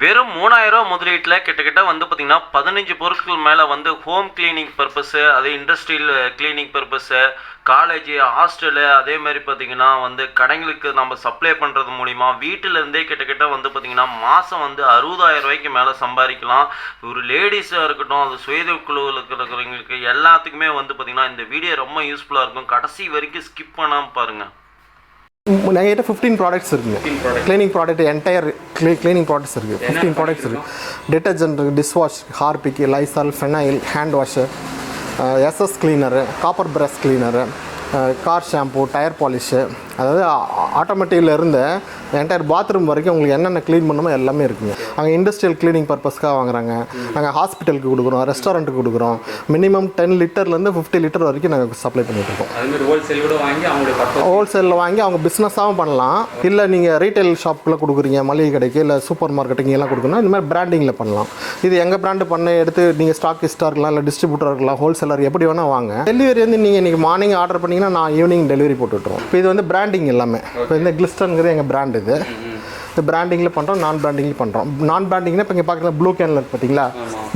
வெறும் மூணாயிரம் ரூபா முதலீட்டில் கிட்டத்தட்ட வந்து பார்த்திங்கன்னா பதினஞ்சு பொருட்கள் மேலே வந்து ஹோம் கிளீனிங் பர்பஸு அதே industrial cleaning purpose college hostel அதே மாதிரி பார்த்திங்கன்னா வந்து கடைங்களுக்கு நம்ம சப்ளை பண்ணுறது மூலிமா வீட்டிலேருந்தே கிட்டத்தட்ட வந்து பார்த்திங்கன்னா மாதம் வந்து அறுபதாயிரம் ரூபாய்க்கு மேலே சம்பாதிக்கலாம். ஒரு லேடிஸாக இருக்கட்டும் அது சுயதொழில் குழுவில் இருக்கிறவங்களுக்கு எல்லாத்துக்குமே வந்து பார்த்திங்கன்னா இந்த வீடியோ ரொம்ப யூஸ்ஃபுல்லாக இருக்கும். கடைசி வரைக்கும் ஸ்கிப் பண்ணாமல் பாருங்கள் என்கிட்ட ஃபிஃப்டீன் ப்ராடக்ட்ஸ் இருக்குங்க cleaning product entire clean cleaning products இருக்குது ஃபிஃப்டீன் ப்ராடக்ட்ஸ் இருக்குது டிட்டர்ஜென்ட் இருக்குது dish wash Harpic Lysol phenyl hand wash SS cleaner copper brush cleaner car shampoo tyre polish அதாவது ஆட்டோமேட்டிக்கில் இருந்து என்டையர் பாத்ரூம் வரைக்கும் உங்களுக்கு என்னென்ன க்ளீன் பண்ணுமோ எல்லாமே இருக்குங்க. அங்கே இண்டஸ்ட்ரியல் க்ளீனிங் பர்பஸ்க்காக வாங்குறாங்க. நாங்கள் ஹாஸ்பிட்டலுக்கு கொடுக்குறோம் ரெஸ்டாரண்ட்டுக்கு கொடுக்குறோம். மினிமம் டென் லிட்டர்லேருந்து ஃபிஃப்டி லிட்டர் வரைக்கும் நாங்கள் சப்ளை பக்கம் ஹோல்சேலில் வாங்கி அவங்க பிஸ்னஸாகவும் பண்ணலாம். இல்லை நீங்கள் ரீட்டைல் ஷாப்புக்குள்ள கொடுக்குறீங்க மளிகை கடைக்கு இல்லை சூப்பர் மார்க்கெட்டுக்கு எல்லாம் கொடுக்கணும் இந்த மாதிரி பிராண்டிங்கில் பண்ணலாம். இது எங்கள் பிராண்டு பண்ண எடுத்து நீங்கள் ஸ்டாக்கிஸ்டாக இருக்கலாம் இல்லை டிஸ்ட்ரிபியூட்டர் இருக்கலாம் ஹோல்சேலர் எப்படி வேணால் வாங்க. டெலிவரி வந்து நீங்கள் இன்றைக்கி மார்னிங் ஆர்டர் பண்ணிங்கன்னா நான் ஈவினிங் டெலிவரி போட்டு விட்டுருவோம் இப்போ இது வந்து பிராண்டிங் எல்லாமே. இப்போ இந்த கிளிஸ்டனுங்கிறது எங்கள் பிராண்ட் இது. இந்த பிராண்டிங்கில் பண்ணுறோம் நான் பிராண்டிங்கில் பண்ணுறோம் நான் பிராண்டிங்னா இப்போ இங்கே பார்க்குற ப்ளூ கேனில் இருக்கு பார்த்தீங்களா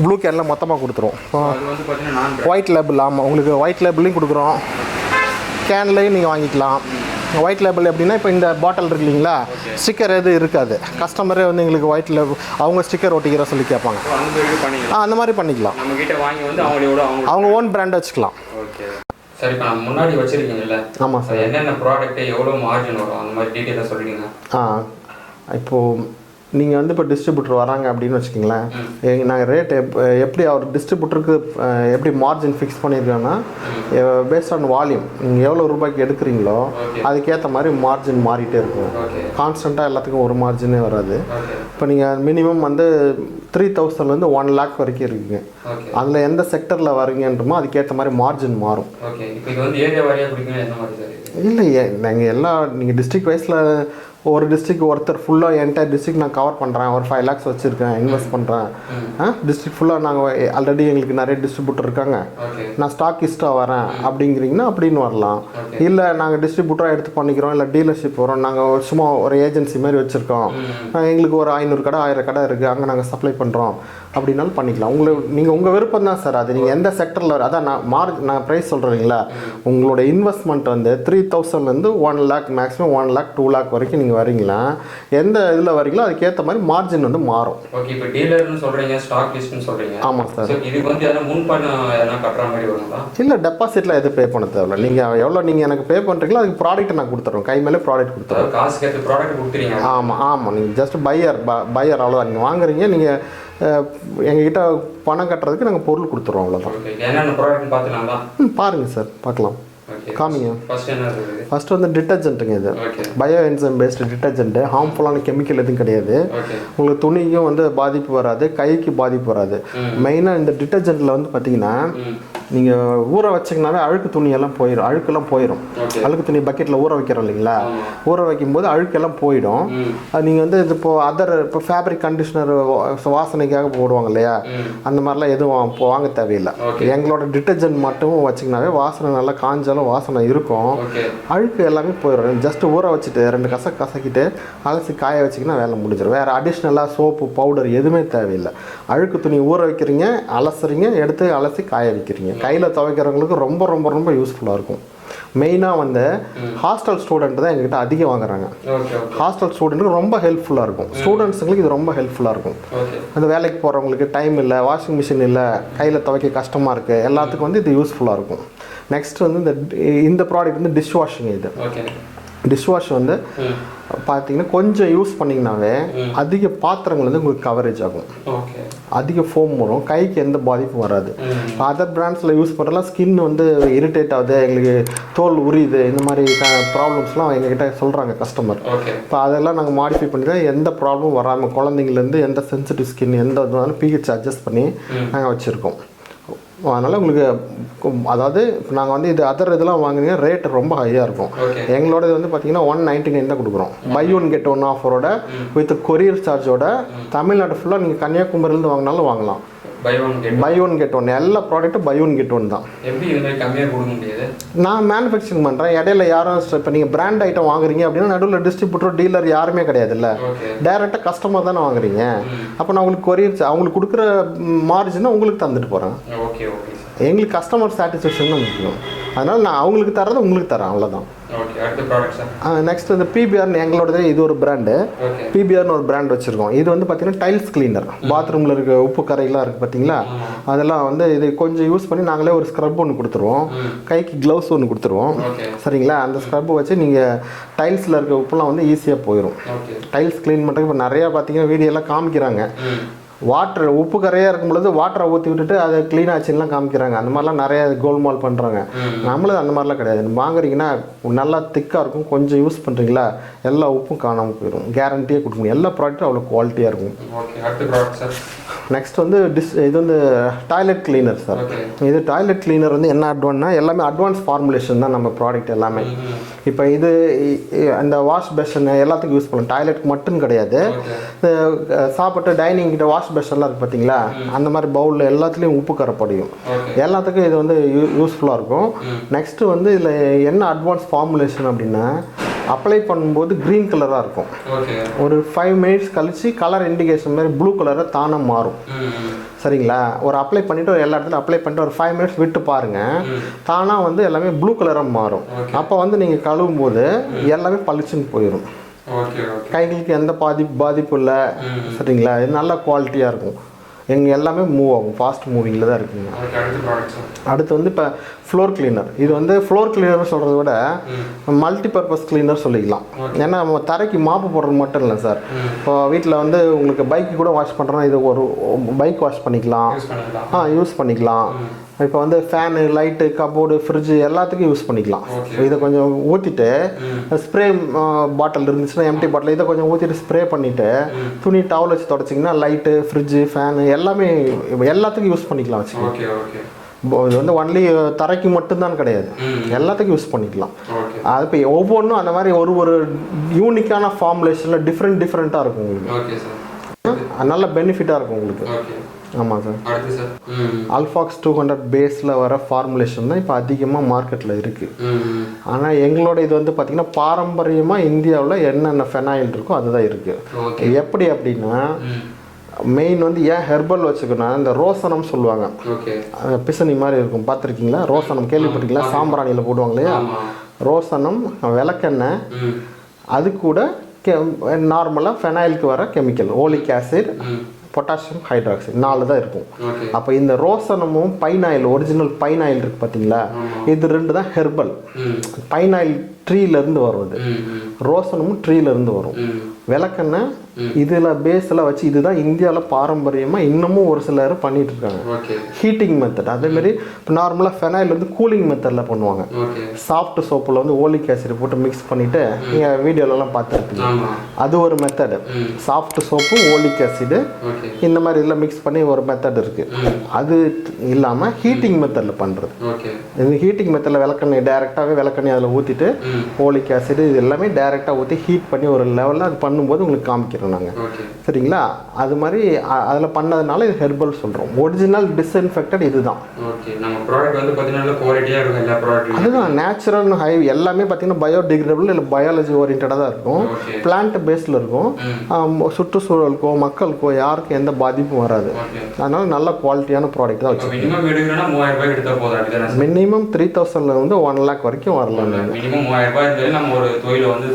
ப்ளூ கேனில் மொத்தமாக கொடுத்துருவோம். ஒயிட் லேபிள் ஆமாம் உங்களுக்கு ஒயிட் லேபிளையும் கொடுக்குறோம். கேன்லையும் நீங்கள் வாங்கிக்கலாம். ஒயிட் லேபிள் எப்படின்னா இப்போ இந்த பாட்டில் இருக்கு இல்லைங்களா? ஸ்டிக்கர் எதுவும் இருக்காது. கஸ்டமரே வந்து எங்களுக்கு ஒயிட் லேபிள் அவங்க ஸ்டிக்கர் ஒட்டிக்கிற சொல்லி கேட்பாங்க. அந்த மாதிரி பண்ணிக்கலாம். ஆ அந்த மாதிரி பண்ணிக்கலாம். அவங்க ஓன் பிராண்ட் வச்சுக்கலாம். சரி இப்போ நம்ம முன்னாடி வச்சிருக்கீங்கல்ல ஆமாம் சார் என்னென்ன ப்ராடக்ட் எவ்வளோ மார்ஜின் வரும்? அந்த மாதிரி டீட்டெயிலாக சொல்லிடுங்க ஆ இப்போது நீங்கள் வந்து இப்போ டிஸ்ட்ரிபியூட்டர் வராங்க அப்படின்னு வச்சுக்கிங்களேன். நாங்கள் ரேட் எப் எப்படி அவர் டிஸ்ட்ரிபியூட்டருக்கு எப்படி மார்ஜின் ஃபிக்ஸ் பண்ணியிருக்கோன்னா பேஸ்ட் ஆன் வால்யூம் நீங்கள் எவ்வளோ ரூபாய்க்கு எடுக்கிறீங்களோ. அதுக்கேற்ற மாதிரி மார்ஜின் மாறிட்டே இருக்கும். கான்ஸ்டண்ட்டாக எல்லாத்துக்கும் ஒரு மார்ஜினே வராது. இப்போ நீங்கள் மினிமம் வந்து த்ரீ தௌசண்ட்லேருந்து ஒன் லேக் வரைக்கும் இருக்குங்க. அதில் எந்த செக்டரில் வரீங்கன்றமோ அதுக்கேற்ற மாதிரி மார்ஜின் மாறும். இல்லை நாங்கள் எல்லா நீங்கள் டிஸ்ட்ரிக்ட் வைஸில் ஒரு டிஸ்ட்ரிக்ட் ஒருத்தர் ஃபுல்லாக என்டையர் டிஸ்ட்ரிக்ட் நான் கவர் பண்ணுறேன் ஒரு ஃபைவ் லேக்ஸ் வச்சுருக்கேன் இன்வெஸ்ட் பண்ணுறேன் டிஸ்ட்ரிக்ட் ஃபுல்லாக நாங்கள் ஆல்ரெடி எங்களுக்கு நிறைய டிஸ்ட்ரிபியூட்டர் இருக்காங்க. நான் ஸ்டாக்கிஸ்ட்டாக வரேன் அப்படிங்கிறீங்கன்னா அப்படின்னு வரலாம். இல்லை நாங்கள் டிஸ்ட்ரிபியூட்டராக எடுத்து பண்ணிக்கிறோம் இல்லை டீலர்ஷிப் வரோம். நாங்கள் சும்மா ஒரு ஏஜென்சி மாதிரி வச்சுருக்கோம். எங்களுக்கு ஒரு ஐநூறு கடை ஆயிரம் கடை இருக்குது அங்கே நாங்கள் சப்ளை பண்ணுறோம் அப்படின்னாலும் பண்ணிக்கலாம். உங்களுக்கு நீங்கள் உங்கள் விருப்பம் தான் சார். அது நீங்கள் எந்த செக்டரில் அதான் நான் மார்க் நான் ப்ரைஸ் சொல்கிறீங்களா உங்களோட இன்வெஸ்ட்மெண்ட் வந்து த்ரீ தௌசண்ட்லேருந்து one lakh maximum one lakh two lakh வரைக்கும் நீங்கள் வரீங்களா எந்த இதில் வரீங்களோ அதுக்கேற்ற மாதிரி மார்ஜின் வந்து மாறும். ஓகே இப்போ டீலர்னு சொல்கிறீங்க ஸ்டாக் லிஸ்ட்னு சொல்கிறீங்க ஆமாம் சார். இதுக்கு வந்து எதனா பணம் எதனா கட்டுற மாதிரி வருங்களா? இல்லை டெபாசிட்டில் எதுவும் பே பண்ண தேவையில்ல. நீங்கள் எவ்வளோ நீங்கள் எனக்கு பே பண்ணுறீங்களோ அதுக்கு ப்ராடக்ட் நான் கொடுத்துட்றோம் கை மேலே ப்ராடக்ட் அதாவது காசுக்கு ஏற்ற ப்ராடக்ட் கொடுத்துறீங்க. ஆமாம் ஆமாம் நீங்கள் ஜஸ்ட் பையர் பையர் அவ்வளோதான் நீங்கள் வாங்குறீங்க நீங்கள் எங்ககிட்ட பணம் கட்டுறதுக்கு நாங்கள் பொருள் கொடுத்துருவோம் அவ்வளோதான் பாருங்கள் சார் பார்க்கலாம். காமிங்க. ஃபஸ்ட்டு வந்து டிட்டர்ஜென்ட்டுங்க இது. பயோ என்சைம் பேஸ்டு டிட்டர்ஜென்ட்டு ஹார்ம்ஃபுல்லான கெமிக்கல் எதுவும் கிடையாது. உங்களுக்கு துணிக்கும் வந்து பாதிப்பு வராது கைக்கு பாதிப்பு வராது. மெயினாக இந்த டிட்டர்ஜென்ட்டில் வந்து பார்த்தீங்கன்னா நீங்கள் ஊற வச்சிங்கனாவே அழுக்கு துணியெல்லாம் போயிடும் அழுக்கெல்லாம் போயிடும் அழுக்கு துணி பக்கெட்டில் ஊற வைக்கிறோம் இல்லைங்களா. ஊற வைக்கும்போது அழுக்கெல்லாம் போயிடும். நீங்கள் வந்து இது இப்போ அதர் இப்போ ஃபேப்ரிக் கண்டிஷனர் வாசனைக்காக போடுவாங்க இல்லையா? அந்த மாதிரிலாம் எதுவும் வாங்க தேவையில்லை. எங்களோட டிட்டர்ஜென்ட் மட்டும் வச்சிங்கனாவே வாசனை நல்லா காஞ்சாலும் வாசனை இருக்கும். அழுக்கு எல்லாமே போயிடும். ஜஸ்ட் ஊற வச்சுட்டு ரெண்டு கச கசக்கிட்டு அலசி காய வச்சிங்கன்னா வேலை முடிஞ்சிடும். வேறு அடிஷ்னலாக சோப்பு பவுடர் எதுவுமே தேவையில்லை. அழுக்கு துணி ஊற வைக்கிறீங்க அலசுறீங்க எடுத்து அலசி காய வைக்கிறீங்க. கையில் துவைக்கிறவங்களுக்கு ரொம்ப ரொம்ப ரொம்ப யூஸ்ஃபுல்லாக இருக்கும். மெயினாக வந்து ஹாஸ்டல் ஸ்டூடெண்ட் தான் எங்ககிட்ட அதிகம் வாங்குறாங்க. ஹாஸ்டல் ஸ்டூடெண்ட்டுக்கு ரொம்ப ஹெல்ப்ஃபுல்லாக இருக்கும். ஸ்டூடெண்ட்ஸுங்களுக்கு இது ரொம்ப ஹெல்ப்ஃபுல்லாக இருக்கும். அந்த வேலைக்கு போகிறவங்களுக்கு டைம் இல்லை வாஷிங் மிஷின் இல்லை கையில் துவைக்க கஷ்டமாக இருக்குது எல்லாத்துக்கும் வந்து இது யூஸ்ஃபுல்லாக இருக்கும். நெக்ஸ்ட் வந்து இந்த இந்த ப்ராடக்ட் வந்து டிஷ் வாஷிங் இது ஓகே டிஷ் வாஷ் வந்து பார்த்தீங்கன்னா கொஞ்சம் யூஸ் பண்ணிங்கனாவே அதிக பாத்திரங்கள் வந்து உங்களுக்கு கவரேஜ் ஆகும். அதிக ஃபோம் வரும். கைக்கு எந்த பாதிப்பும் வராது. அதர் பிராண்ட்ஸில் யூஸ் பண்ணுறலாம் ஸ்கின் வந்து இரிட்டேட் ஆகுது எங்களுக்கு தோல் உரியுது இந்த மாதிரி ப்ராப்ளம்ஸ்லாம் எங்ககிட்ட சொல்கிறாங்க கஸ்டமர் இப்போ அதெல்லாம் நாங்கள் மாடிஃபை பண்ணி தான் எந்த ப்ராப்ளமும் வராமல் குழந்தைங்கலேருந்து எந்த சென்சிட்டிவ் ஸ்கின் எந்த இதுனாலும் பிஹெச் அட்ஜஸ்ட் பண்ணி நாங்கள் வச்சுருக்கோம். அதனால் உங்களுக்கு அதாவது இப்போ நாங்கள் வந்து இது அதர் இதெல்லாம் வாங்குனீங்கன்னா ரேட் ரொம்ப ஹையாக இருக்கும். ஓகே எங்களோட இது வந்து பார்த்தீங்கன்னா ஒன் நைன்டி நைன் தான் கொடுக்குறோம். பை ஒன் கெட் ஒன் ஆஃபரோட வித் கொரியர் சார்ஜோட தமிழ்நாடு ஃபுல்லாக நீங்கள் கன்னியாகுமரியிலேருந்து வாங்கினாலும் வாங்கலாம். பை ஒன் கெட் ஒன் எல்லா ப்ராடக்ட்டும் பை ஒன் கெட் ஒன் தான். நான் மேனுஃபேக்சரிங் பண்ணுறேன் இடையில யாரும் இப்போ நீங்கள் பிராண்ட் ஐட்டம் வாங்குறீங்க அப்படின்னா நடுவில் டிஸ்ட்ரிபியூட்டர் டீலர் யாருமே கிடையாதுல்ல. டைரெக்டாக கஸ்டமர் தானே வாங்குறீங்க. அப்போ நான் உங்களுக்கு கொரியர் அவங்களுக்கு கொடுக்குற மார்ஜினை உங்களுக்கு தந்துட்டு போகிறேன் ஓகே ஓகே எங்களுக்கு கஸ்டமர் சாட்டிஸ்ஃபேக்ஷன் தான் முக்கியம். அதனால் நான் அவங்களுக்கு தர்றது உங்களுக்கு தரேன் அவ்வளோதான் நெக்ஸ்ட் இந்த பிபிஆர்னு எங்களோடது இது ஒரு பிராண்டு பிபிஆர்னு ஒரு பிராண்ட் வச்சுருக்கோம். இது வந்து பார்த்தீங்கன்னா டைல்ஸ் கிளீனர் பாத்ரூமில் இருக்க உப்பு கரையெல்லாம் இருக்குது பார்த்தீங்களா அதெல்லாம் வந்து இது கொஞ்சம் யூஸ் பண்ணி நாங்களே ஒரு ஸ்க்ரப் ஒன்று கொடுத்துருவோம். கைக்கு க்ளவுஸ் ஒன்று கொடுத்துருவோம். சரிங்களா? அந்த ஸ்க்ரப் வச்சு நீங்கள் டைல்ஸில் இருக்க உப்புலாம் வந்து ஈஸியாக போயிடும் டைல்ஸ் க்ளீன் பண்ணுறதுக்கு இப்போ நிறையா பார்த்தீங்கன்னா வீடியோலாம் காமிக்கிறாங்க. வாட்டர் உப்பு கரையாக இருக்கும் பொழுது வாட்டரை ஊற்றி விட்டுட்டு அதை க்ளீன் ஆச்சுலாம் காமிக்கிறாங்க. அந்த மாதிரிலாம் நிறைய கோல்மால் பண்ணுறாங்க நம்மளது அந்த மாதிரிலாம் கிடையாது. வாங்குறீங்கன்னா நல்லா திக்காக இருக்கும். கொஞ்சம் யூஸ் பண்ணுறீங்களா எல்லா உப்பும் காணாமல் போயிடும் கேரண்டியாக கொடுக்க முடியும். எல்லா ப்ராடக்ட்டும் அவ்வளோ குவாலிட்டியாக இருக்கும். நெக்ஸ்ட் வந்து டிஸ் இது வந்து டாய்லெட் கிளீனர் சார் இது டாய்லெட் கிளீனர் வந்து என்ன அட்வான்ஸ்னா எல்லாமே அட்வான்ஸ் ஃபார்முலேஷன் தான் நம்ம ப்ராடக்ட் எல்லாமே. இப்போ இது அந்த வாஷ் பேஷன் எல்லாத்துக்கும் யூஸ் பண்ணலாம். டாய்லெட்க்கு மட்டும் கிடையாது. சாப்பிட்டு டைனிங் கிட்ட வாஷ் பேஷன்லாம் இருக்குது பார்த்தீங்களா அந்த மாதிரி பவுலில் எல்லாத்துலேயும் உப்பு கரைப்படியும் எல்லாத்துக்கும் இது வந்து யூ யூஸ்ஃபுல்லாக இருக்கும். நெக்ஸ்ட்டு வந்து இதில் என்ன அட்வான்ஸ் ஃபார்முலேஷன் அப்படின்னா அப்ளை பண்ணும்போது க்ரீன் கலராக இருக்கும். ஒரு ஃபைவ் மினிட்ஸ் கழிச்சு கலர் இண்டிகேஷன் மாதிரி ப்ளூ கலராக தானாக மாறும். சரிங்களா? ஒரு அப்ளை பண்ணிவிட்டு ஒரு எல்லா இடத்துலையும் அப்ளை பண்ணிட்டு ஒரு ஃபைவ் மினிட்ஸ் விட்டு பாருங்கள் தானாக வந்து எல்லாமே ப்ளூ கலராக மாறும். அப்போ வந்து நீங்கள் கழுவும் போது எல்லாமே பளிச்சுன்னு போயிடும் கைகளுக்கு எந்த பாதிப்பு பாதிப்பு இல்லை சரிங்களா? இது நல்ல குவாலிட்டியாக இருக்கும். எங்கள் எல்லாமே மூவ் ஆகும். ஃபாஸ்ட் மூவிங்கில் தான் இருக்குங்க. அடுத்த வந்து இப்போ ஃப்ளோர் கிளீனர் இது வந்து ஃப்ளோர் கிளீனர் சொல்கிறத விட மல்டி பர்பஸ் கிளீனர் சொல்லிக்கலாம். ஏன்னா நம்ம தரைக்கு மாப்பு போடுறது மட்டும் இல்லை சார் இப்போ வீட்டில் வந்து உங்களுக்கு பைக்கு கூட வாஷ் பண்ணுறோன்னா இது ஒரு பைக் வாஷ் பண்ணிக்கலாம். ஆ யூஸ் பண்ணிக்கலாம். இப்போ வந்து ஃபேனு லைட்டு கபோர்டு ஃப்ரிட்ஜு எல்லாத்துக்கும் யூஸ் பண்ணிக்கலாம். இதை கொஞ்சம் ஊற்றிட்டு ஸ்ப்ரே பாட்டில் இருந்துச்சுன்னா எம்டி பாட்டில் இதை கொஞ்சம் ஊற்றிட்டு ஸ்ப்ரே பண்ணிவிட்டு துணி டவல் வச்சு தொடச்சிங்கன்னா லைட்டு ஃப்ரிட்ஜு ஃபேனு எல்லாமே எல்லாத்துக்கும் யூஸ் பண்ணிக்கலாம் இப்போ இது வந்து ஒன்லி தரைக்கு மட்டும்தான் கிடையாது. எல்லாத்துக்கும் யூஸ் பண்ணிக்கலாம். அது இப்போ ஒவ்வொன்றும் அந்த மாதிரி ஒரு ஒரு யூனிக்கான ஃபார்முலேஷனில் டிஃப்ரெண்ட் டிஃப்ரெண்ட்டாக இருக்கும் உங்களுக்கு. நல்ல பெனிஃபிட்டாக இருக்கும் உங்களுக்கு. ஆமாம் சார். அடுத்து சார். அல்ஃபாக்ஸ் டூ ஹண்ட்ரட் பேஸில் வர ஃபார்முலேஷன் தான் இப்போ அதிகமாக மார்க்கெட்டில் இருக்குது ஆனால் எங்களோட இது வந்து பார்த்திங்கன்னா பாரம்பரியமாக இந்தியாவில் என்னென்ன ஃபெனாயில் இருக்கோ அதுதான் இருக்குது எப்படி அப்படின்னா மெயின் வந்து ஏன் ஹெர்பல் வச்சுக்கணும்? இந்த ரோசனம் சொல்லுவாங்க. பிசனி மாதிரி இருக்கும். பார்த்துருக்கீங்களா? ரோசனம் கேள்விப்பட்டிருக்கீங்களா? சாம்பிராணியில் போடுவாங்க இல்லையா? ரோசனம் விளக்கெண்ணெய் அது கூட கெ நார்மலாக ஃபெனாயிலுக்கு வர chemical oleic acid potassium hydroxide நாலு தான் இருக்கும் அப்போ இந்த ரோசனமும் பைனாயில் ஒரிஜினல் பைனாயில் இருக்கு பார்த்தீங்களா இது ரெண்டு தான் ஹெர்பல் ம். பைனாயில் ட்ரீலேருந்து வருவது ரோசனமும் ட்ரீலேருந்து வரும். விளக்கெண்ணெய் இதில் பேஸில் வச்சு இதுதான் இந்தியாவில் பாரம்பரியமாக இன்னமும் ஒரு சிலர் பண்ணிட்டு இருக்காங்க. ஹீட்டிங் மெத்தட் அதேமாரி இப்போ நார்மலாக ஃபெனாயில் வந்து கூலிங் மெத்தடில் பண்ணுவாங்க. சாஃப்ட் சோப்பில் வந்து ஓலிக் ஆசிட் போட்டு மிக்ஸ் பண்ணிவிட்டு நீங்கள் வீடியோலலாம் பார்த்துருப்பீங்க. அது ஒரு மெத்தடு சாஃப்ட் சோப்பும் ஓலிக் ஆசிடு இந்த மாதிரி இதில் மிக்ஸ் பண்ணி ஒரு மெத்தட் இருக்குது அது இல்லாமல் ஹீட்டிங் மெத்தடில் பண்ணுறது இந்த ஹீட்டிங் மெத்தடில் விளக்கெண்ணெய் டேரெக்டாகவே விளக்கெண்ணெய் அதில் ஊற்றிட்டு ஓலிக் ஆசிட் இது எல்லாமே டேரெக்டாக ஊற்றி ஹீட் பண்ணி ஒரு லெவலில் அது பண்ணும்போது உங்களுக்கு நாங்கள் ஓகே சரிங்களா? அது மாதிரி அதில் பண்ணதுனால இது ஹெர்பல் சொல்கிறோம் ஒரிஜினல் டிஸ்இன்ஃபெக்டட் இதுதான். வந்து அதுதான் நேச்சுரல் ஹை எல்லாமே பார்த்தீங்கன்னா பயோடிகிரேடபிள் இல்லை பயாலஜி ஓரியன்டாக தான் இருக்கும். பிளான்ட் பேஸில் இருக்கும். சுற்றுச்சூழலுக்கோ மக்களுக்கோ யாருக்கும் எந்த பாதிப்பும் வராது. அதனால நல்ல குவாலிட்டியான ப்ராடக்ட் தான் இப்போ வச்சு மினிமம் த்ரீ தௌசண்ட்ல இருந்து ஒன் லேக் வரைக்கும் வரலாம். வந்து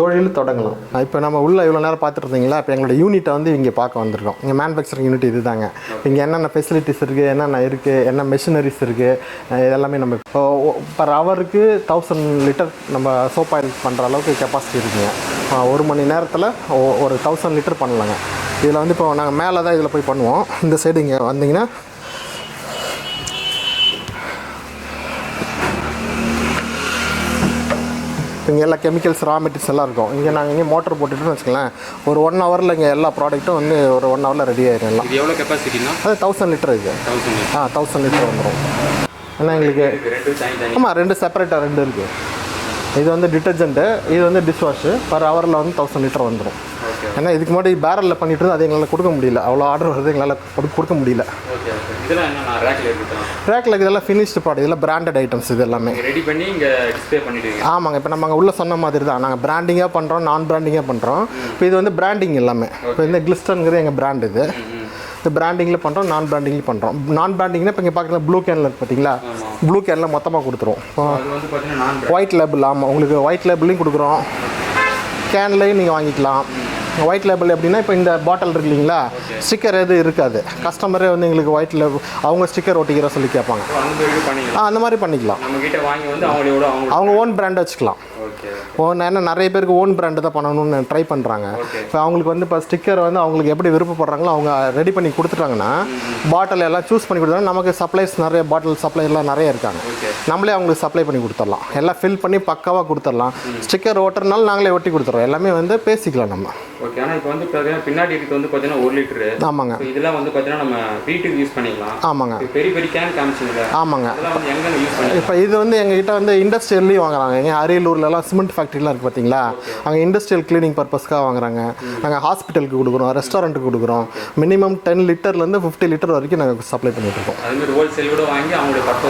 தொழில் தொடங்கலாம். இப்போ நம்ம உள்ள இவ்வளோ நேரம் பார்த்துட்டு பார்த்தீங்களா? இப்போ எங்களோட யூனிட்டை வந்து இங்கே பார்க்க வந்திருக்கோம். இங்கே மேனுஃபேக்சரிங் யூனிட் இதுதாங்க. இங்கே என்னென்ன ஃபெசிலிட்டிஸ் இருக்குது என்னென்ன இருக்குது என்ன மெஷினரிஸ் இருக்குது இதெல்லாமே நம்ம இப்போ பர் ஹவருக்கு தௌசண்ட் லிட்டர் நம்ம சோப் ஆயில் பண்ணுற அளவுக்கு கெப்பாசிட்டி இருக்குங்க. ஒரு மணி நேரத்தில் ஒரு தௌசண்ட் லிட்டர் பண்ணலாங்க. இதில் வந்து இப்போ நாங்கள் மேலே தான் இதில் போய் பண்ணுவோம். இந்த சைடு இங்கே வந்தீங்கன்னா இங்கே எல்லா கெமிக்கல்ஸ் ரா மெட்டீரியல்ஸ் எல்லாம் இருக்கும். இங்கே நாங்கள் இங்கே மோட்டர் போட்டுட்டோம்னு வச்சுக்கலாம் ஒரு ஒன் ஹவரில் இங்கே எல்லா ப்ராடக்ட்டும் வந்து ஒரு ஒன் ஹவரில் ரெடி ஆயிடும் எல்லாம். எவ்வளோ கெப்பாசிட்டினா அது தௌசண்ட் லிட்டர் இது. ஆ தௌசண்ட் லிட்டர் வந்துடும் ஏன்னா எங்களுக்கு ஆமாம் ரெண்டு செப்பரேட்டாக ரெண்டு இருக்குது இது வந்து டிட்டர்ஜென்ட்டு இது வந்து டிஷ் வாஷு பர் ஹவரில் வந்து தௌசண்ட் லிட்டர் வந்துடும் ஏன்னா இதுக்கு முன்னாடி பேரலில் பண்ணிட்டு இருந்தோம் அது எங்களால் கொடுக்க முடியல. அவ்வளோ ஆர்டர் வருது எங்களால் கொடு- கொடுக்க முடியல. ரேக்கில் இதெல்லாம் ஃபினிஷ்டு ப்ராடக்ட் இதெல்லாம் பிராண்டட் ஐட்டம்ஸ் இது எல்லாமே. ரெடி பண்ணி இங்கே டிஸ்ப்ளே ஆமாங்க இப்போ நம்ம அங்கே உள்ள சொன்ன மாதிரி தான். நாங்கள் பிராண்டிங்காக பண்ணுறோம் நான் பிராண்டிங்காக பண்ணுறோம் இப்போ இது வந்து பிராண்டிங் எல்லாமே. இப்போ இந்த கிளிஸ்டனுங்கிறது எங்கள் பிராண்ட் இது. இது பிராண்டிங்கில் பண்ணுறோம் நான் பிராண்டிங்கில் பண்ணுறோம் நான் பிராண்டிங்னா இப்போ இங்கே பார்க்குற ப்ளூ கேனில் பார்த்தீங்களா ப்ளூ கேனில் மொத்தமாக கொடுத்துருவோம். ஒயிட் லேபிள் ஆமாம் உங்களுக்கு ஒயிட் லேபிளையும் கொடுக்குறோம். கேன்லையும் நீங்கள் வாங்கிக்கலாம். ஒயிட் லேபிள் எப்படின்னா இப்போ இந்த பாட்டில் இருக்கு இல்லைங்களா? ஸ்டிக்கர் எதுவும் இருக்காது. கஸ்டமரே வந்து எங்களுக்கு ஒயிட் லேபிள் அவங்க ஸ்டிக்கர் ஒட்டிக்கிற சொல்லி கேட்பாங்க. ஆ அந்த மாதிரி பண்ணிக்கலாம். அவங்க ஓன் பிராண்ட் வச்சுக்கலாம். ஓன் ஏன்னா நிறைய பேருக்கு ஓன் பிராண்டு தான் பண்ணணும்னு ட்ரை பண்ணுறாங்க இப்போ அவங்களுக்கு வந்து இப்போ ஸ்டிக்கர் வந்து அவங்களுக்கு எப்படி விருப்பப்படுறாங்களோ அவங்க ரெடி பண்ணி கொடுத்துட்டாங்கன்னா பாட்டில் எல்லாம் சூஸ் பண்ணி கொடுத்தாங்க நமக்கு சப்ளைஸ் நிறைய பாட்டில் சப்ளைலாம் நிறைய இருக்காங்க. நம்மளே அவங்களுக்கு சப்ளை பண்ணி கொடுத்துடலாம். எல்லாம் ஃபில் பண்ணி பக்காவாக கொடுத்துடலாம். ஸ்டிக்கர் ஓட்டுறதுனால நாங்களே ஒட்டி கொடுத்துறோம் எல்லாமே வந்து பேசிக்கலாம் நம்ம. ஓகே ஆனால் இப்போ வந்து பார்த்தீங்கன்னா பின்னாடி இருக்கிறது வந்து பார்த்தீங்கன்னா ஒரு லிட்டரு. ஆமாங்க. இதெல்லாம் வந்து பார்த்தீங்கன்னா நம்ம வீட்டுக்கு யூஸ் பண்ணிக்கலாம். ஆமாங்க. பெரிய பெரிய கேன் காமிச்சிங்களா ஆமாங்க. எங்கே யூஸ் பண்ணிக்கலாம் இப்போ இது வந்து எங்ககிட்ட வந்து இண்டஸ்ட்ரியல்லையும் வாங்குறாங்க. எங்க அரியலூர்லலாம் சிமெண்ட் ஃபேக்ட்ரிலாம் இருக்குது பார்த்தீங்களா அங்கே இண்டஸ்ட்ரியல் க்ளீனிங் பர்பஸ்க்காக வாங்குறாங்க. நாங்கள் ஹாஸ்பிட்டலுக்கு கொடுக்குறோம் ரெஸ்டாரண்ட்டுக்கு கொடுக்குறோம். மினிமம் டென் லிட்டர்லேருந்து ஃபிஃப்டி லிட்டர் வரைக்கும் நாங்கள் சப்ளை பண்ணிட்டு இருக்கோம்.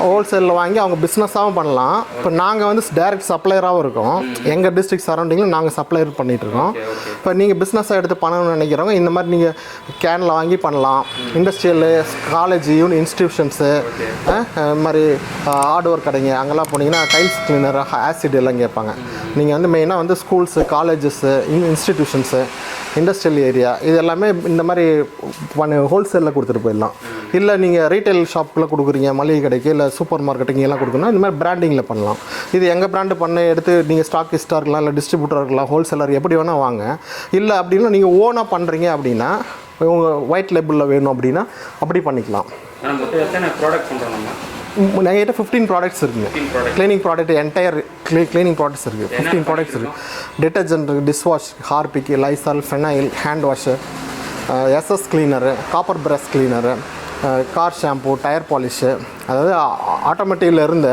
ஹோல்சேலில் வாங்கி அவங்க பிஸ்னஸாகவும் பண்ணலாம். இப்போ நாங்கள் வந்து டைரக்ட் சப்ளையராகவும் இருக்கோம். எங்கள் டிஸ்ட்ரிக்ட் சரௌண்டிங்கில் நாங்கள் சப்ளையர் பண்ணிட்டு இருக்கோம். இப்போ நீங்கள் பிஸ்னஸாக எடுத்து பண்ணணும்னு நினைக்கிறவங்க இந்த மாதிரி நீங்கள் கேனில் வாங்கி பண்ணலாம். இண்டஸ்ட்ரியலு காலேஜ் யூனி இன்ஸ்டிடியூஷன்ஸு இது மாதிரி ஹார்ட்வேர் கடைங்க அங்கெல்லாம் போனீங்கன்னா டைல்ஸ் கிளீனர் ஆசிட் எல்லாம் கேட்பாங்க. நீங்கள் வந்து மெயினாக வந்து schools colleges institutions industrial area இது எல்லாமே இந்த மாதிரி பண்ண ஹோல்சேலில் கொடுத்துட்டு போயிடலாம். இல்லை நீங்கள் ரீட்டைல் ஷாப்பில் கொடுக்குறீங்க மளிகை கடைக்கு இல்லை சூப்பர் மார்க்கெட்டுக்கு எல்லாம் கொடுக்கணும் இந்த மாதிரி பிராண்டிங்கில் பண்ணலாம். இது எங்கள் பிராண்டு பண்ண எடுத்து நீங்கள் ஸ்டாக்கிஸ்டாக இருக்கலாம் இல்லை டிஸ்ட்ரிபியூட்டர் இருக்கலாம் ஹோல்சேலர் எப்படி வேணால் வாங்க. இல்லை அப்படின்னா நீங்கள் ஓனாக பண்ணுறீங்க அப்படின்னா உங்கள் ஒயிட் லேபிளில் வேணும் அப்படின்னா அப்படி பண்ணிக்கலாம். ப்ராடக்ட் நம்ம? எங்ககிட்ட ஃபிஃப்டீன் ப்ராடக்ட்ஸ் இருக்குங்க. Cleaning product entire clean cleaning products இருக்குது ஃபிஃப்டீன் ப்ராடக்ட்ஸ் இருக்குது டிட்டர்ஜென்ட் இருக்குது dish wash Harpic Lysol phenyl hand wash SS cleaner copper brush cleaner car shampoo tyre polish அதாவது ஆட்டோமேட்டிக்கில் இருந்து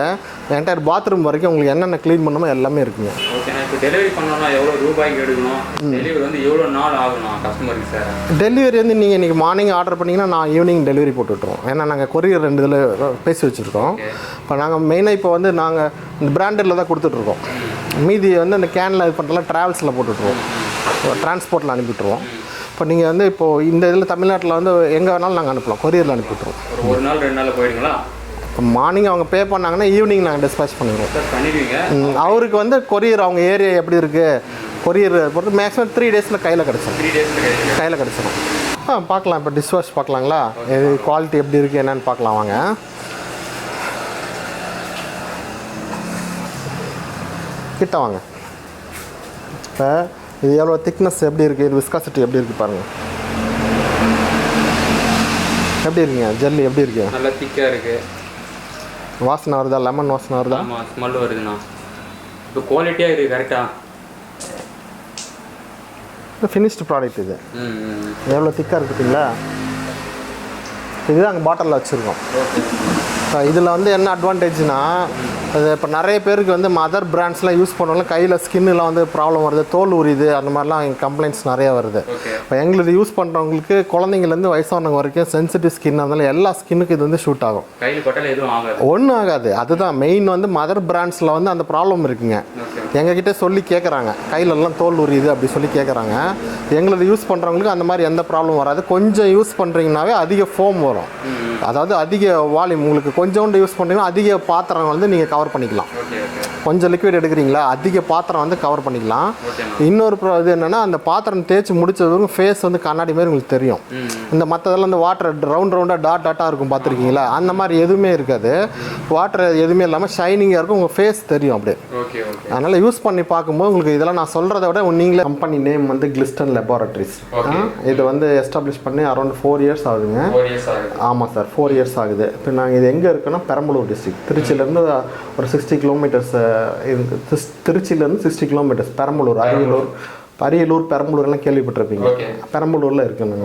என்டையர் பாத்ரூம் வரைக்கும் உங்களுக்கு என்னென்ன க்ளீன் பண்ணணுமோ எல்லாமே இருக்குங்க. ஓகே இப்போ டெலிவரி பண்ணோம்னா எவ்வளோ ரூபாய்க்கு எடுக்கணும்? டெலிவரி வந்து எவ்வளோ நாள் ஆகணும் கஸ்டமருக்கு சார் டெலிவரி வந்து நீங்கள் இன்றைக்கி மார்னிங் ஆர்டர் பண்ணிங்கன்னா நான் ஈவினிங் டெலிவரி போட்டு விட்ருவோம் ஏன்னா நாங்கள் கொரியர் ரெண்டு இதில் பேசி வச்சுருக்கோம். இப்போ நாங்கள் மெயினாக இப்போ வந்து நாங்கள் இந்த பிராண்டடில் தான் கொடுத்துட்ருக்கோம் மீதி வந்து இந்த கேனில் இது பண்ணுறதுலாம் ட்ராவல்ஸில் போட்டுட்ருவோம் டிரான்ஸ்போர்ட்டில் அனுப்பிட்டுருவோம் இப்போ நீங்கள் வந்து இப்போது இந்த இதில் தமிழ்நாட்டில் வந்து எங்கே வேணாலும் நாங்கள் அனுப்பலாம் கொரியரில் அனுப்பி விட்ருவோம் ஒரு நாள் ரெண்டு நாள் போயிடுங்களா? இப்போ மார்னிங் அவங்க பே பண்ணாங்கன்னா ஈவினிங் நாங்கள் டிஸ்பேச் பண்ணிடுவோம். அவருக்கு வந்து கொரியர் அவங்க ஏரியா எப்படி இருக்குது கொரியர் பொறுத்து மேக்ஸிமம் த்ரீ டேஸில் கையில் கிடச்சிடும் கையில் கிடச்சிடும் ஆ பார்க்கலாம் இப்போ டிஷ் வாஷ் பார்க்கலாங்களா? இது குவாலிட்டி எப்படி இருக்குது என்னன்னு பார்க்கலாம் வாங்க. கிட்ட வாங்க. இப்போ இது எவ்வளோ திக்னஸ் எப்படி இருக்குது இது விஸ்காசிட்டி எப்படி இருக்குது பாருங்கள் எப்படி இருக்குங்க? ஜெல்லி எப்படி இருக்கு? நல்லா திக்காக இருக்குது வாசனை வருதா? லெமன் வாசனை வருதா? ஆமாம் ஸ்மெல் வருதுண்ணா. இப்போ குவாலிட்டியாக இருக்குது கரெக்டாக ஃபினிஷ்டு ப்ராடக்ட் இது. எவ்வளோ திக்காக இருக்கு பார்த்தீங்களா இதுதான் அங்கே பாட்டிலில் வச்சுருக்கோம். இதில் வந்து என்ன அட்வான்டேஜ்னா அது இப்போ நிறைய பேருக்கு வந்து மதர் பிராண்ட்ஸ்லாம் யூஸ் பண்ணாலும் கையில் ஸ்கின்னுலாம் வந்து ப்ராப்ளம் வருது தோல் உரியுது அந்த மாதிரிலாம் கம்ப்ளைண்ட்ஸ் நிறையா வருது. இப்போ எங்களுக்கு யூஸ் பண்ணுறவங்களுக்கு குழந்தைங்கலேருந்து வயசானவங்க வரைக்கும் சென்சிட்டிவ் ஸ்கின் இருந்தாலும் எல்லா ஸ்கின்னுக்கும் இது வந்து ஷூட் ஆகும். ஒன்றும் ஆகாது. அதுதான் மெயின் வந்து மதர் பிராண்ட்ஸில் வந்து அந்த ப்ராப்ளம் இருக்குங்க. எங்ககிட்ட சொல்லி கேட்குறாங்க கையிலெல்லாம் தோல் உரியுது அப்படி சொல்லி கேட்குறாங்க எங்களது யூஸ் பண்ணுறவங்களுக்கு அந்த மாதிரி எந்த ப்ராப்ளம் வராது. கொஞ்சம் யூஸ் பண்ணுறீங்கனாவே அதிக ஃபோம் வரும். அதாவது அதிக வால்யூம் உங்களுக்கு கொஞ்சோண்டு யூஸ் பண்ணுறீங்கன்னா அதிக பாத்திரம் வந்து நீங்கள் கவர் பண்ணிக்கலாம். கொஞ்சம் லிக்விட் எடுக்கிறீங்களா அதிக பாத்திரம் வந்து கவர் பண்ணிக்கலாம். இன்னொரு இது என்னென்னா அந்த பாத்திரம் தேய்ச்சி முடிச்சதும் ஃபேஸ் வந்து கண்ணாடி மாதிரி உங்களுக்கு தெரியும். இந்த மற்றதெல்லாம் இந்த வாட்டர் ரவுண்ட் ரவுண்டாக டாட் டாட்டாக இருக்கும் பார்த்துருக்கீங்களா? அந்த மாதிரி எதுவுமே இருக்காது. வாட்டர் எதுவுமே இல்லாமல் ஷைனிங்காக இருக்கும் உங்கள் ஃபேஸ் தெரியும் அப்படியே. அதனால் யூஸ் பண்ணி பார்க்கும்போது உங்களுக்கு இதெல்லாம் நான் சொல்கிறத விட நீங்களே கம்பெனி நேம் வந்து கிளிஸ்டன் லெபார்ட்ரிஸ். இது வந்து எஸ்டாப்ளிஷ் பண்ணி அரௌண்ட் ஃபோர் இயர்ஸ் ஆகுதுங்க. ஆமாம் சார் ஃபோர் இயர்ஸ் ஆகுது. இப்போ நாங்கள் இது எங்கே இருக்கோன்னா பெரம்பலூர் டிஸ்ட்ரிக்ட் திருச்சியிலேருந்து ஒரு சிக்ஸ்டி கிலோமீட்டர்ஸ் திருச்சியிலேருந்து சிக்ஸ்டி கிலோமீட்டர்ஸ் பெரம்பலூர் அரியலூர். அரியலூர் பெரம்பலூர்லாம் கேள்விப்பட்டிருப்பீங்க. ஓகே. பெரம்பலூரில் இருக்குங்க?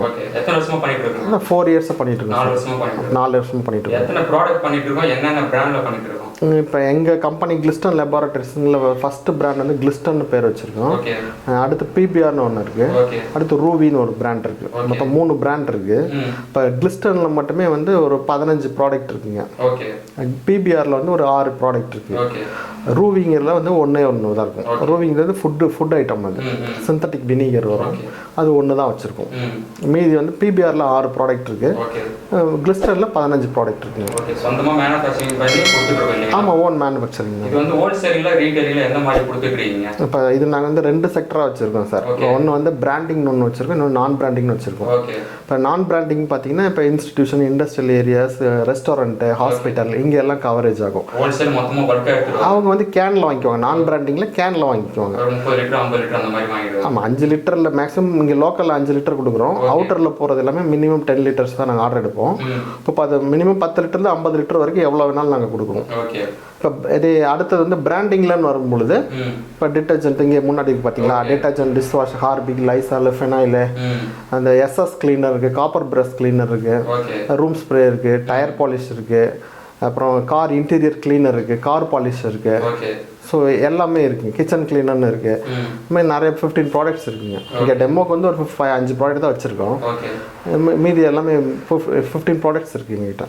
ஃபோர் இயர்ஸாக பண்ணிட்டு இருக்கோம் நாலு சார் வருஷமா பண்ணிட்டு இருக்கோம்? இப்போ எங்கள் கம்பெனி கிளிஸ்டன் லெபார்ட்டரிஸில் ஃபஸ்ட்டு பிராண்ட் வந்து கிளிஸ்டன் பேர் வச்சுருக்கோம். அடுத்து பிபிஆர்னு ஒன்று இருக்குது அடுத்து ரூபின்னு ஒரு பிராண்ட் இருக்குது மொத்தம் மூணு பிராண்ட் இருக்குது இப்போ கிளிஸ்டனில் மட்டுமே வந்து ஒரு பதினஞ்சு ப்ராடக்ட் இருக்குங்க. பிபிஆரில் வந்து ஒரு ஆறு ப்ராடக்ட் இருக்குது ரூவிங்கில் வந்து ஒன்றே ஒன்று தான் இருக்கும் ரூவிங்கிறது ஃபுட்டு ஃபுட் ஐட்டம் அது. சிந்தட்டிக் வினிகர் வரும். அது ஒன்று தான் வச்சுருக்கோம். மீதி வந்து பிபிஆரில் ஆறு ப்ராடக்ட் இருக்குது கிளிஸ்டரில் பதினஞ்சு ப்ராடக்ட் இருக்குங்க ஆமாம் ஓன் மேனுஃபேக்சரிங் இப்போ இது நாங்கள் வந்து ரெண்டு செக்டராக வச்சுருக்கோம் சார் Okay. ஒன்று வந்து பிராண்டிங்னு ஒன்று வச்சுருக்கோம் இன்னொன்று நான் பிராண்டிங்னு வச்சுருக்கோம் இப்போ நான் பிராண்டிங் பார்த்தீங்கன்னா இப்போ institution industrial areas restaurant hospital இங்கே எல்லாம் கவரேஜ் ஆகும். அவங்க வந்து கேனில் வாங்கிக்குவாங்க. நான் பிராண்டிங்கில் கேனில் வாங்கிக்குவாங்க. ஆமாம் அஞ்சு லிட்டரில் மேக்ஸிமம் இங்கே லோக்கலில் அஞ்சு லிட்டர் கொடுக்குறோம். அவுட்டரில் போகிறது எல்லாமே மினிமம் டென் லிட்டர்ஸ் தான் நாங்கள் ஆர்டர் எடுப்போம். இப்போ அது மினிமம் பத்து லிட்டர்லேருந்து ஐம்பது லிட்டர் வரைக்கும் எவ்வளோ வேணாலும் நாங்கள் கொடுக்குறோம். இப்போ இது அடுத்தது வந்து பிராண்டிங்லன்னு வரும்பொழுது இப்போ டிட்டர்ஜென்ட் இங்கே முன்னாடி பார்த்தீங்களா detergent dish wash Harpic Lysol phenyl அந்த எஸ்எஸ் கிளீனர் இருக்குது காப்பர் பிரஷ் கிளீனர் இருக்குது ரூம் ஸ்ப்ரே இருக்குது டயர் பாலிஷ் இருக்குது அப்புறம் கார் இன்டீரியர் கிளீனர் இருக்குது கார் பாலிஷ் இருக்குது ஸோ எல்லாமே இருக்குங்க கிச்சன் கிளீனர்னு இருக்குது ம். இது மாதிரி நிறைய ஃபிஃப்டீன் ப்ராடக்ட்ஸ் இருக்குங்க. இங்கே டெமோக்கு வந்து ஒரு ஃபைவ் அஞ்சு ப்ராடக்ட் தான் வச்சுருக்கோம். மீதி எல்லாமே ஃபிஃப்டீன் ப்ராடக்ட்ஸ் இருக்குது எங்ககிட்ட.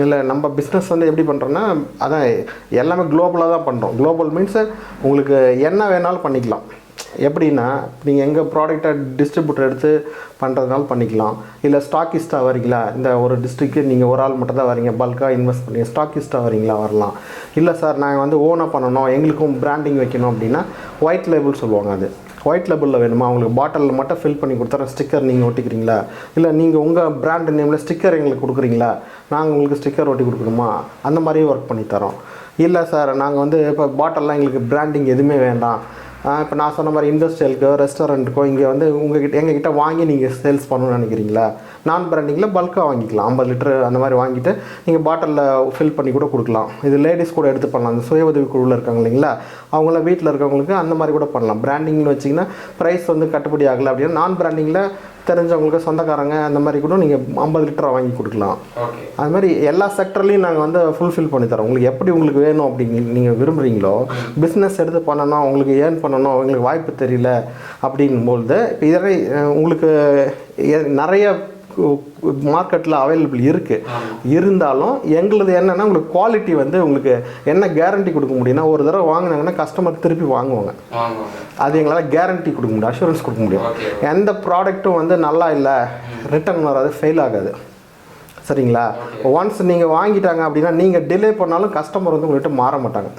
இல்லை நம்ம பிஸ்னஸ் வந்து எப்படி பண்ணுறோன்னா அதான் எல்லாமே குளோபலாக தான் பண்ணுறோம் குளோபல் மீன்ஸ் உங்களுக்கு என்ன வேணாலும் பண்ணிக்கலாம். எப்படின்னா நீங்கள் எங்கள் ப்ராடக்டை டிஸ்ட்ரிபியூட்டர் எடுத்து பண்ணுறதுனால பண்ணிக்கலாம். இல்லை ஸ்டாக்கிஸ்ட்டாக வரீங்களா? இந்த ஒரு டிஸ்ட்ரிக்ட்டு நீங்கள் ஒரு ஆள் மட்டும் தான் வரீங்க பல்காக இன்வெஸ்ட் பண்ணி ஸ்டாக்கிஸ்ட்டாக வரீங்களா? வரலாம். இல்லை சார் நாங்கள் வந்து ஓனாக பண்ணணும் எங்களுக்கும் பிராண்டிங் வைக்கணும் அப்படின்னா ஒயிட் லேபிள் சொல்லுவாங்க அது. ஒயிட் லெபிளில் வேணுமா? உங்களுக்கு பாட்டிலில் மட்டும் ஃபில் பண்ணி கொடுத்துறேன் ஸ்டிக்கர் நீங்கள் ஒட்டிக்கிறீங்களா? இல்லை நீங்கள் உங்கள் பிராண்ட் நேமில் ஸ்டிக்கர் எங்களுக்கு கொடுக்குறீங்களா? நாங்கள் உங்களுக்கு ஸ்டிக்கர் ஒட்டி கொடுக்கணுமா? அந்த மாதிரியும் ஒர்க் பண்ணி தரோம். இல்லை சார் நாங்கள் வந்து இப்போ பாட்டில்லாம் எங்களுக்கு பிராண்டிங் எதுவுமே வேண்டாம். இப்போ நான் சொன்ன மாதிரி இண்டஸ்ட்ரியலுக்கோ ரெஸ்டாரண்ட்டுக்கோ இங்கே வந்து உங்ககிட்ட எங்ககிட்ட வாங்கி நீங்கள் சேல்ஸ் பண்ணணும்னு நினைக்கிறீங்களா? நான் பிராண்டிங்கில் பல்காக வாங்கிக்கலாம். ஐம்பது லிட்டர் அந்த மாதிரி வாங்கிட்டு நீங்கள் பாட்டிலில் ஃபில் பண்ணி கூட கொடுக்கலாம். இது லேடிஸ் கூட எடுத்து பண்ணலாம். அந்த சுய உதவி குழுவில் இருக்காங்க இல்லைங்களா? அவங்கள வீட்டில் இருக்கவங்களுக்கு அந்த மாதிரி கூட பண்ணலாம். பிராண்டிங்னு வச்சிங்கன்னா ப்ரைஸ் வந்து கட்டுப்படி ஆகலை அப்படின்னா நான் பிராண்டிங்கில் தெரிஞ்சவங்களுக்கு சொந்தக்காரங்க அந்த மாதிரி கூட நீங்கள் ஐம்பது லிட்டரை வாங்கி கொடுக்கலாம். அது மாதிரி எல்லா செக்டர்லையும் நாங்கள் வந்து ஃபுல்ஃபில் பண்ணி தரோம். உங்களுக்கு எப்படி உங்களுக்கு வேணும் அப்படின்னு நீங்கள் விரும்புகிறீங்களோ பிஸ்னஸ் எடுத்து பண்ணணும் உங்களுக்கு ஏர்ன் பண்ணணும் உங்களுக்கு வாய்ப்பு தெரியல அப்படிங்கும்போது இப்போ இதனை உங்களுக்கு நிறைய மார்க்கெட்டில் அவைலபிள் இருக்குது இருந்தாலும் எங்களுது என்னென்னா உங்களுக்கு குவாலிட்டி வந்து உங்களுக்கு என்ன கேரண்டி கொடுக்க முடியும்னா ஒரு தடவை வாங்கினாங்கன்னா கஸ்டமர் திருப்பி வாங்குவாங்க. அது எங்களால் கேரண்டி கொடுக்க முடியும் அஷூரன்ஸ் கொடுக்க முடியும். எந்த ப்ராடக்ட்டும் வந்து நல்லா இல்லை ரிட்டர்ன் வராது ஃபெயில் ஆகாது. சரிங்களா? ஒன்ஸ் நீங்கள் வாங்கிட்டாங்க அப்படின்னா நீங்கள் டிலே பண்ணாலும் கஸ்டமர் வந்து உங்கள்கிட்ட மாற மாட்டாங்க.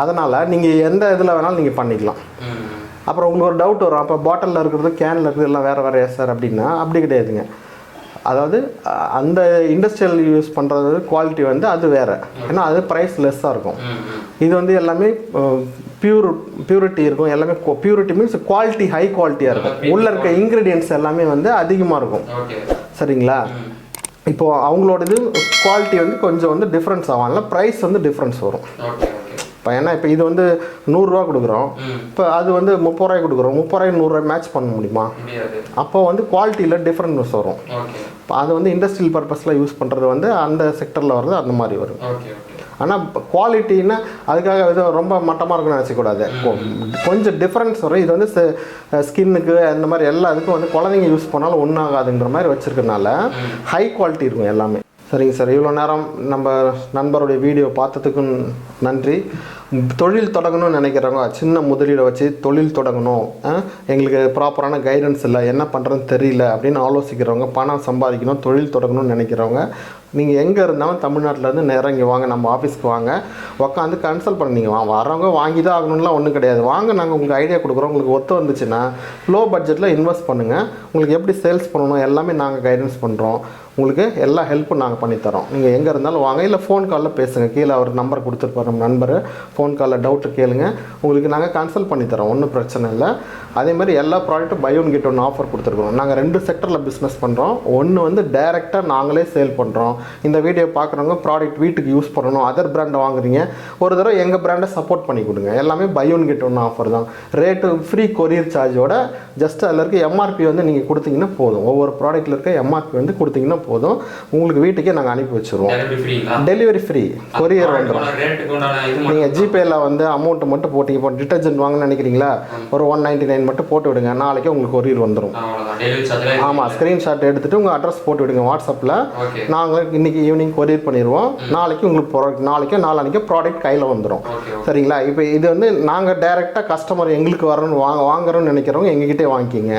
அதனால் நீங்கள் எந்த இதில் வேணாலும் நீங்கள் பண்ணிக்கலாம். அப்புறம் உங்களுக்கு ஒரு டவுட் வரும். அப்போ பாட்டிலில் இருக்கிறது கேனில் இருக்கிறது எல்லாம் வேறு வேறு சார் அப்படின்னா அப்படி கிடையாதுங்க. அதாவது அந்த இண்டஸ்ட்ரியல் யூஸ் பண்ணுறது குவாலிட்டி வந்து அது வேறு. ஏன்னா அது ப்ரைஸ் லெஸ்ஸாக இருக்கும். இது வந்து எல்லாமே பியூர் பியூரிட்டி இருக்கும். எல்லாமே பியூரிட்டி மீன்ஸ் குவாலிட்டி ஹை குவாலிட்டியாக இருக்கும். உள்ளே இருக்க இன்க்ரீடியன்ட்ஸ் எல்லாமே வந்து அதிகமாக இருக்கும். சரிங்களா? ம். இப்போ அவங்களோட இது குவாலிட்டி வந்து கொஞ்சம் வந்து டிஃப்ரென்ஸ் ஆகும். ப்ரைஸ் வந்து டிஃப்ரென்ஸ் வரும். இப்போ ஏன்னா இப்போ இது வந்து நூறுரூவா கொடுக்குறோம். இப்போ அது வந்து முப்பது ரூபாய் கொடுக்குறோம். முப்பது ரூபாய் நூறுரூவா மேட்ச் பண்ண முடியுமா? அப்போ வந்து குவாலிட்டியில் டிஃப்ரென்ஸ் வரும். இப்போ அது வந்து இண்டஸ்ட்ரியல் பர்பஸில் யூஸ் பண்ணுறது வந்து அந்த செக்டரில் வர்றது அந்த மாதிரி வரும். ஆனால் குவாலிட்டின்னா அதுக்காக இது ரொம்ப மட்டமாக இருக்குன்னு நினச்சக்கூடாது கொஞ்சம் டிஃப்ரென்ஸ் வரும். இது வந்து ஸ்கின்னுக்கு அந்த மாதிரி எல்லா இதுக்கும் வந்து குழந்தைங்க யூஸ் பண்ணாலும் ஒன்றாகாதுங்கிற மாதிரி வச்சுருக்கனால ஹை குவாலிட்டி இருக்கும் எல்லாமே. சரிங்க சார். இவ்வளோ நேரம் நம்ம நண்பருடைய வீடியோ பார்த்ததுக்கும் நன்றி. தொழில் தொடங்கணும்னு நினைக்கிறவங்க சின்ன முதலீடை வச்சு தொழில் தொடங்கணும். எங்களுக்கு ப்ராப்பரான கைடன்ஸ் இல்லை. என்ன பண்ணுறதுன்னு தெரியல அப்படின்னு ஆலோசிக்கிறவங்க பணம் சம்பாதிக்கணும் தொழில் தொடங்கணும்னு நினைக்கிறவங்க நீங்கள் எங்கே இருந்தாலும் தமிழ்நாட்டிலேருந்து நேராக இங்கே வாங்க நம்ம ஆஃபீஸ்க்கு வாங்க. உட்காந்து கன்சல்ட் பண்ணி நீங்கள் வா வரவங்க வாங்கி தான் ஆகணும்லாம் ஒன்றும் கிடையாது. வாங்க நாங்கள் உங்களுக்கு ஐடியா கொடுக்குறோம். உங்களுக்கு ஒத்து வந்துச்சுன்னா லோ பட்ஜெட்டில் இன்வெஸ்ட் பண்ணுங்கள் உங்களுக்கு எப்படி சேல்ஸ் பண்ணணும் எல்லாமே நாங்கள் கைடன்ஸ் பண்ணுறோம் உங்களுக்கு எல்லா ஹெல்ப்பும் நாங்கள் பண்ணித்தரோம் நீங்கள் எங்கே இருந்தாலும் வாங்க. இல்லை ஃபோன் காலில் பேசுங்கள் கீழே அவர் நம்பர் கொடுத்துருப்பார் நம்ம நண்பர். ஃபோன் காலில் டவுட்டு கேளுங்க. உங்களுக்கு நாங்கள் கன்சல்ட் பண்ணித்தரோம் ஒன்றும் பிரச்சனை இல்லை. அதே மாதிரி எல்லா ப்ராடக்ட்டும் பை ஒன் கெட் ஒன்று ஆஃபர் கொடுத்துருக்கோம் நாங்கள் ரெண்டு செக்டரில் பிஸ்னஸ் பண்ணுறோம் ஒன்று வந்து டைரெக்டாக நாங்களே சேல் பண்ணுறோம் இந்த வீடியோ பார்க்குறவங்க ப்ராடக்ட் வீட்டுக்கு யூஸ் பண்ணணும் அதர் பிராண்டை வாங்குறீங்க. ஒரு தடவை எங்கள் பிராண்டை சப்போர்ட் பண்ணி கொடுங்க. எல்லாமே பை ஒன் கெட் ஒன்று ஆஃபர் தான். ரேட்டு ஃப்ரீ கொரியர் சார்ஜோட ஜஸ்ட் அதில் இருக்க எம்ஆர்பி வந்து நீங்கள் கொடுத்தீங்கன்னா போதும். ஒவ்வொரு ப்ராடக்ட்டில் இருக்க எம்ஆர்பி வந்து கொடுத்தீங்கன்னா போதும். உங்களுக்கு வீட்டுக்கே நாங்கள் அனுப்பி வச்சுருவோம். டெலிவரி ஃப்ரீ கொரியர் வந்துடும் நீங்கள் ஜிபேயில் வந்து அமௌண்ட்டு மட்டும் போட்டீங்க. இப்போ டிட்டர்ஜென்ட் வாங்கணும்னு நினைக்கிறீங்களா? ஒரு ஒன் நைன்ட்டி நைன் மட்டும் போட்டு விடுங்க. நாளைக்கு உங்களுக்கு கொரியர் வந்துடும் ஆமாம் ஸ்க்ரீன்ஷாட் எடுத்துகிட்டு உங்கள் அட்ரஸ் போட்டு விடுங்க. வாட்ஸ்அப்பில் நாங்கள் இன்னைக்கு ஈவினிங் கொரியர் பண்ணிடுவோம் நாளைக்கு உங்களுக்கு ப்ராடக்ட் நாளைக்கோ நாளானிக்கோ ப்ராடக்ட் கையில் வந்துடும் சரிங்களா? இப்போ இது வந்து நாங்கள் டைரெக்டாக கஸ்டமர் எங்களுக்கு வரணும் வாங்க வாங்குறோம்னு நினைக்கிறவங்க எங்ககிட்டே வாங்கிக்கிங்க.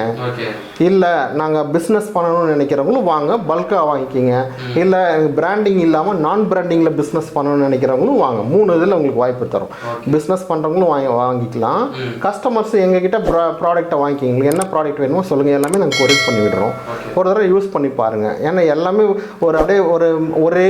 இல்லை நாங்கள் பிஸ்னஸ் பண்ணணும்னு நினைக்கிறவங்களும் வாங்க பல்காக வாங்கிக்கிங்க. இல்லை பிராண்டிங் இல்லாமல் நான் பிராண்டிங்கில் பிஸ்னஸ் பண்ணணும்னு நினைக்கிறவங்களும் வாங்க. மூணு இதில் உங்களுக்கு வாய்ப்பு தரும். பிஸ்னஸ் பண்ணுறவங்களும் வாங்கி வாங்கிக்கலாம். கஸ்டமர்ஸ் எங்ககிட்ட ப்ராடக்ட்டை வாங்கிக்கிங்க. உங்களுக்கு என்ன ப்ராடக்ட் வேணுமோ சொல்லுங்கள் எல்லாமே நாங்கள் கொரியர் பண்ணி விடுறோம். ஒரு தடவை யூஸ் பண்ணி பாருங்கள் ஏன்னா எல்லாமே ஒரு அப்படியே ஒரு ஒரே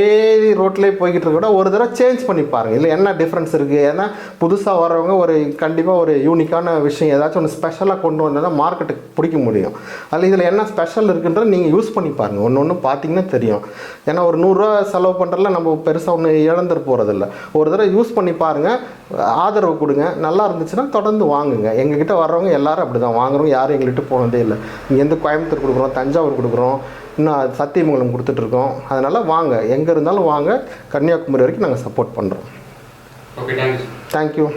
ரோட்லேயே போய்கிட்டு இருக்க விட ஒரு தடவை சேஞ்ச் பண்ணி பாருங்கள் இல்லை என்ன டிஃப்ரென்ஸ் இருக்குது ஏன்னா புதுசாக வரவங்க ஒரு கண்டிப்பாக ஒரு யூனிக்கான விஷயம் ஏதாச்சும் ஒன்று ஸ்பெஷலாக கொண்டு வந்தால் தான் மார்க்கெட்டுக்கு பிடிக்க முடியும். அதில் இதில் என்ன ஸ்பெஷல் இருக்குன்றத நீங்கள் யூஸ் பண்ணி பாருங்கள் ஒன்று ஒன்று பார்த்தீங்கன்னா தெரியும். ஏன்னா ஒரு நூறுரூவா செலவு பண்ணுறதுல நம்ம பெருசாக ஒன்று இழந்துட்டு போகிறதில்ல ஒரு தடவை யூஸ் பண்ணி பாருங்கள் ஆதரவு கொடுங்க. நல்லா இருந்துச்சுன்னா தொடர்ந்து வாங்குங்க. எங்ககிட்ட வர்றவங்க எல்லாரும் அப்படி தான் வாங்குறோம் யாரும் எங்கள்கிட்ட போனதே இல்லை. இங்கேருந்து கோயம்புத்தூர் கொடுக்குறோம் தஞ்சாவூர் கொடுக்குறோம். இன்னும் சத்தியமங்கலம் கொடுத்துட்ருக்கோம். அதனால் வாங்க. எங்கே இருந்தாலும் வாங்க. கன்னியாகுமரி வரைக்கும் நாங்கள் சப்போர்ட் பண்ணுறோம் ஓகே தேங்க்யூ